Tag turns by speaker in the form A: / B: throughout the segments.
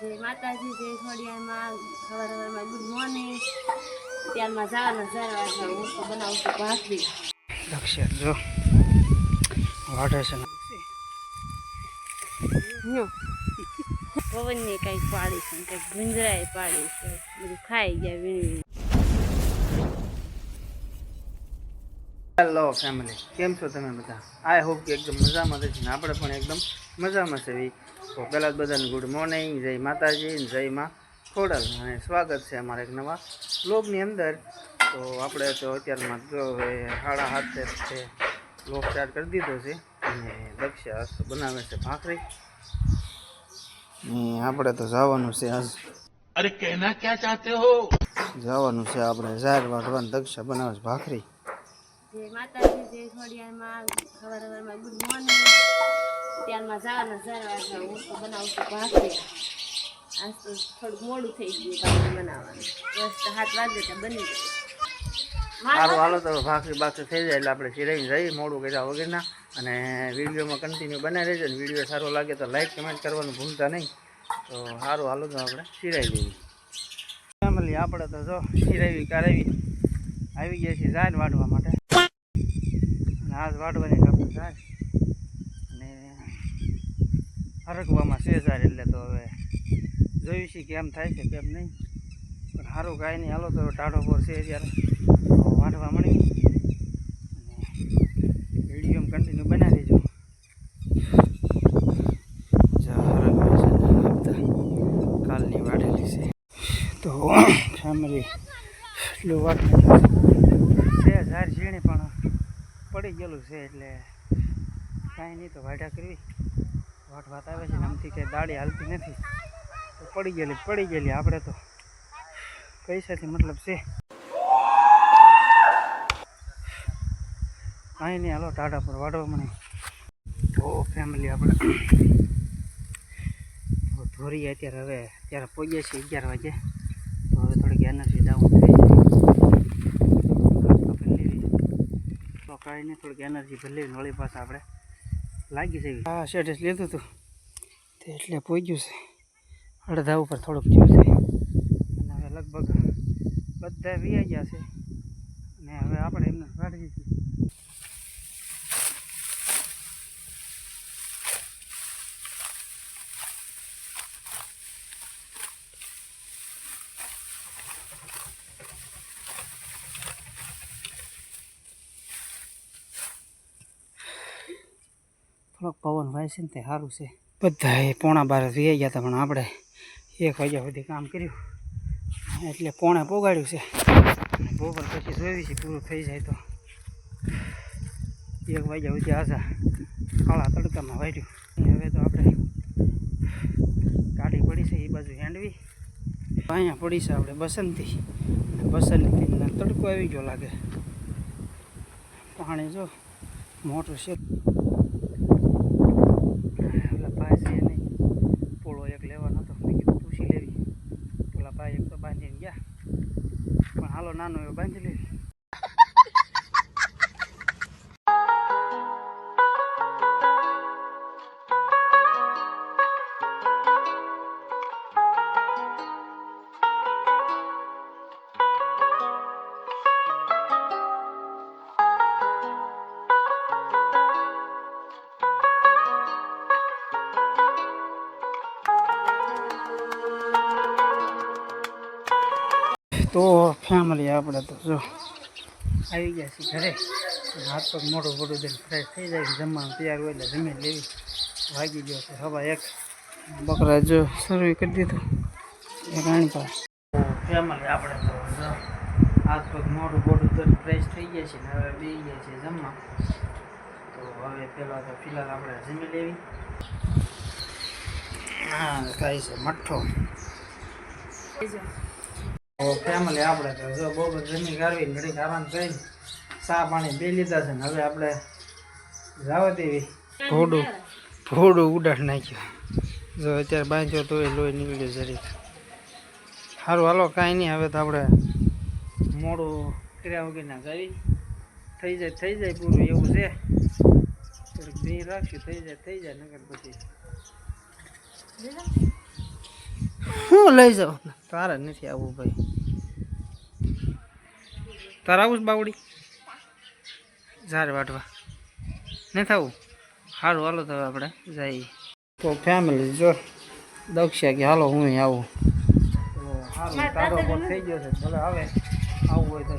A: જય માતાજી જય ખોડિયામાં સવાર સવારમાં ગુડ મોર્નિંગ. ત્યારમાં જવાના વાગ્યા હું તો બનાવું છું ભાખરી
B: દક્ષિણ જો. વાઢે છે ને.
A: પવનની કંઈક પાડી છે કંઈક ગુંજરાએ પાડી છે. બધું ખાઈ ગયા વીણી.
B: હેલો ફેમિલી કેમ છો તમે બધા? આઈ હોપ કે એકદમ મજામાં છે ને આપણે પણ એકદમ મજામાં છે. તો પહેલાં બધાને ગુડ મોર્નિંગ જય માતાજી જય માં ખોડલ. અને સ્વાગત છે અમારા એક નવા બ્લોગની અંદર. તો આપણે તો અત્યારમાં જો હાડા સાડા હાથે છે બ્લોગ સ્ટાર્ટ કરી દીધો છે. અને દક્ષ બનાવે છે ભાખરી. આપણે તો જવાનું છે આજ.
C: અરે કહેના ક્યાં ચાહતે હો?
B: જવાનું છે આપણે જાહેર વાટવાનું દક્ષ બનાવે છે ભાખરી.
A: જય માતાજી જે ખોડિયામાં સવાર સવારમાં ગુડ મોર્નિંગ. ત્યારમાં જવાના વાગ્યા હું તો બનાવું છું આજ તો થોડુંક મોડું થઈ ગયું ભાખરી બનાવવાનું. બસ સાત વાગે ત્યાં બની ગયું.
B: સારું હાલો, તો ભાખરી બાખરી થઈ જાય એટલે આપણે સિરાઈ જઈએ, મોડું કર્યા વગરના. અને વિડીયોમાં કન્ટિન્યુ બનાવી રહેજો. ને વીડિયો સારો લાગે તો લાઈક કમેન્ટ કરવાનું ભૂલતા નહીં. તો સારું હાલો તો આપણે સિરાઈ જઈએ. ફેમિલી, આપણે તો જો સિરાવી કારાવી આવી ગયા છીએ ઝાડ વાઢવા માટે. આજ વાટવાની આપણે થાય. અને હરકવામાં છે ઝાડ એટલે તો હવે જોયું છે કેમ થાય છે કેમ નહીં. પણ સારું કાંઈ નહીં. હાલો તો ટાઢો પર છે ત્યારે વાટવા મળી. વીડિયો કન્ટિન્યુ બનાવી દેજો. કાલની વાઢેલી છે. તો ફેમિલી એટલું વાત છે. ઝાર ઝીણી પણ પડી ગયેલું છે એટલે કાંઈ નહીં તો વાઢા કરવી. વાટ વાત આવે છે આમથી કંઈ દાડી હાલતી નથી. તો પડી ગયેલી પડી ગયેલી આપણે તો. પૈસાથી મતલબ છે. કાંઈ નહીં, હાલો ટાટા પર વાળવા મને તો ફેમિલી આપણે. ધોરી અત્યારે, હવે અત્યારે પહોંચીએ છીએ અગિયાર વાગે. તો હવે થોડીક એનર્જી ડાઉન થઈ જાય તો ભલે તો થોડીક એનર્જી ભલે નળી પાસે આપણે લાગી જવી હા, શેઠ લીધું હતું તે એટલે પહોંચ્યું છે. અડધા ઉપર થોડુંક થયું છે. અને હવે લગભગ બધા વી ગયા છે. અને હવે આપણે એમને કાઢી દીધું. થોડોક પવન વાય છે ને તે સારું છે. બધા એ પોણા બાર વી ગયા હતા, પણ આપણે એક વાગ્યા સુધી કામ કર્યું. એટલે પોણે પોગાડ્યું છે. અને બપોર પછી જોઈ છે, પૂરું થઈ જાય તો. એક વાગ્યા સુધી આશા કાળા તડકામાં વાઢ્યું હવે તો આપણે ગાડી પડી છે, એ બાજુ હેન્ડવી અહીંયા પડી છે આપણે બસંતી. બસંતી તડકો આવી ગયો લાગે. પાણી જો મોટું છે પેલા ભાઈ છે નહીં પોળો એક લેવાનો હતો મેં કીધું પૂછી લેવી પેલા ભાઈ એક તો બાંધીને ગયા પણ હાલો તો ફેમિલી આપણે તો જો આવી ગયા છીએ ઘરે. હાથ પગ મોટું મોટું દઈને ફ્રેશ થઈ જાય જમવાનું તૈયાર હોય એટલે જમી લેવી. વાગી ગયો છે હવા એક. બકરા જો શરૂ કરી દીધું. એ રાણી પાસે. ફેમિલી આપણે તો હાથ પગ મોટું મોટું દઈને ફ્રેશ થઈ ગયા છે ને હવે બે ગયા છે જમવા. તો હવે પહેલાં તો ફિલહાલ આપણે જમી લેવી. હા ખાય છે મઠ્ઠો. ફેમિલી આપણે તો જો બધું જમી કરવી ઘડી આરામ થઈ ચા પાણી બે લીધા છે ને હવે આપણે જાવ દેવી. થોડું થોડું ઉડાડ નાખ્યું. જો અત્યારે બાંધ્યો તો એ લોહી નીકળ્યું જરીક. સારું હાલો, કાંઈ નહીં, હવે તો આપણે મોડું કર્યા વગરના કરી થઈ જાય થઈ જાય પૂરું, એવું છે. થોડીક બે રાખ્યું થઈ જાય થઈ જાય નગર પછી. હું લઈ જાઉં. તારે નથી આવવું ભાઈ. તારે આવું છે બાવડી? ઝાડ વાટવા. નહીં થવું? સારું હાલો તો આપણે જઈએ. તો ફેમિલી જો. દક્ષા કે હાલો હું આવું. તારો પણ થઈ ગયો છે. ભલે આવે આવવું હોય તો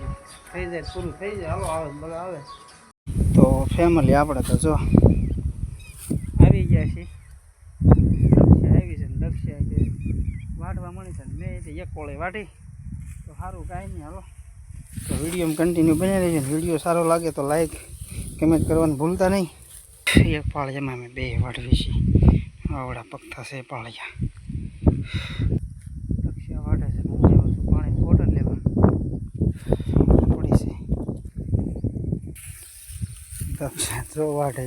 B: થઈ જાય પૂરું થઈ જાય. હાલો આવે ભલે આવે. તો ફેમિલી આપણે તો જો. આવી ગયા છીએ દક્ષા આવી છે ને દક્ષા કે વાટવા મળી છે મેં એક કોળે વાટી તો સારું કાંઈ નહીં, હાલો. તો વીડિયો કન્ટિન્યુ બની રહેજો વીડિયો સારો લાગે તો લાઈક કમેન્ટ કરવાનું ભૂલતા નહીં. એક પાળિયામાં અમે બે વાટવી છીએ. આવડા પગથા છે પાળિયા. દક્ષા વાટે છે. હું પાણી બોટલ લેવા. પડી છે. દક્ષા જો વાટે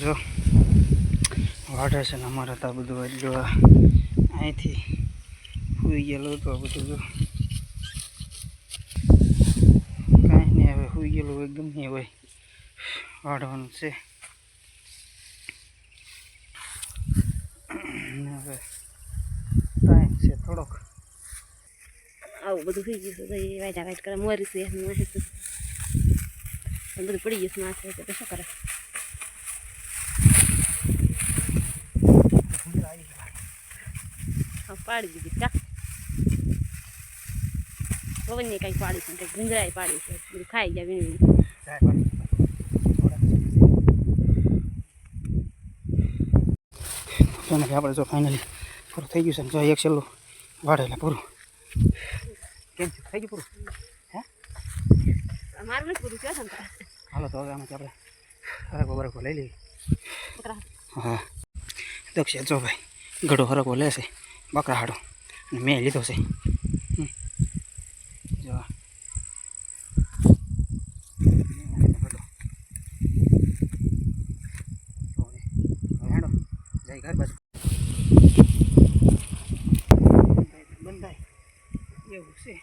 B: જો. વાટે છે ને અમારે તો બધું જો અહીંથી સુઈ ગયેલું હતું આ બધું કાંઈ નહીં, હવે સુઈ ગયેલું હોય, ગમે હોય. વાઢવાનું છે. હવે ટાઈમ છે થોડોક.
A: આવું બધું થઈ ગયું છે વાયટા વાઈટ કરે, મોરી છે, એનું વાહે બધું પડી ગયું છે, માથે શું કરે હા પાડી દીધી. કા પવનને કંઈક પાડી છે કંઈક ગુંજરાય પાડી છે. બધું ખાઈ ગયા વીણી વીણી.
B: ફેમિલી આપણે જો ફાઇનલી પૂરું થઈ ગયું છે જો એક છેલ્લું વાળેલા પૂરું. કેમ છે? થઈ ગયું પૂરું? હે?
A: મારું નથી બધું ક્યાં
B: હાલો તો હવે આમાંથી આપણે હરકો બરકો લઈ લઈએ. હા. દક્ષ જો ભાઈ ઘડો હરકો લેશે બકરા હાડો અને મેં લીધો છે. ઘર બાજુ બંધાય એવું છે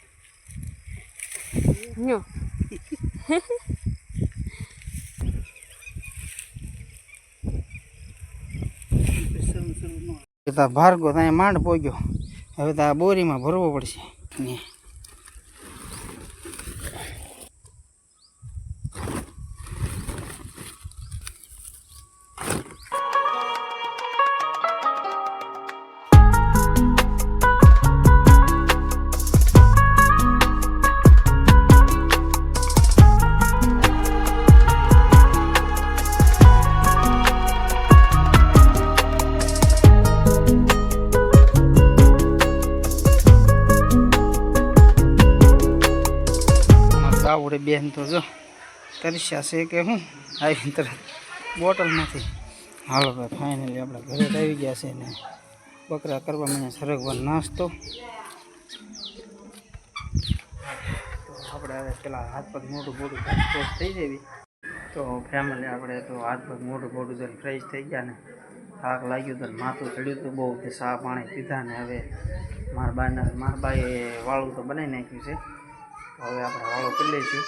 B: તા ભાર્ગો ત્યાં માંડ પોગ્યો હવે તો આ બોરીમાં ભરવો પડશે. ગાવડે બેન તો જો તરસ્યા છે કે હું? આવી તરત બોટલમાંથી. હાલો ભાઈ ફાઇનલી આપણે ઘરે આવી ગયા છે ને. બકરા કરવા મને સરગવાનો નાસ્તો. આપણે પેલા હાથ પગ મોટું મોટું ફ્રેશ થઈ જવી તો ફેમિલી આપણે તો હાથ પગ મોટું મોટું જઈને ફ્રેશ થઈ ગયા ને. થાક લાગ્યું તો માથું ચડ્યું તો બહુ તે સા પાણી પીધા ને હવે મારા બાને, મારા બાએ વાળું તો બનાવી નાખ્યું છે. હવે આપણે વાળો કરી લઈશું.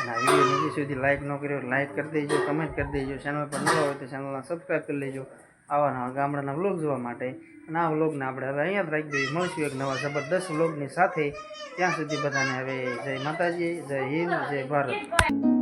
B: અને આ વીડિયો હજી સુધી લાઇક ન કર્યો લાઇક કરી દેજો કમેન્ટ કરી દેજો. ચેનલ પર ન હોય તો ચેનલને સબસ્ક્રાઈબ કરી લેજો. આવા ગામડાના વ્લોગ જોવા માટે. અને આ વ્લોગને આપણે હવે અહીંયા જ રાખી દઈએ. મળશું એક નવા જબરદસ્ત વ્લોગની સાથે. ત્યાં સુધી બધાને હવે જય માતાજી, જય હિન્દ, જય ભારત.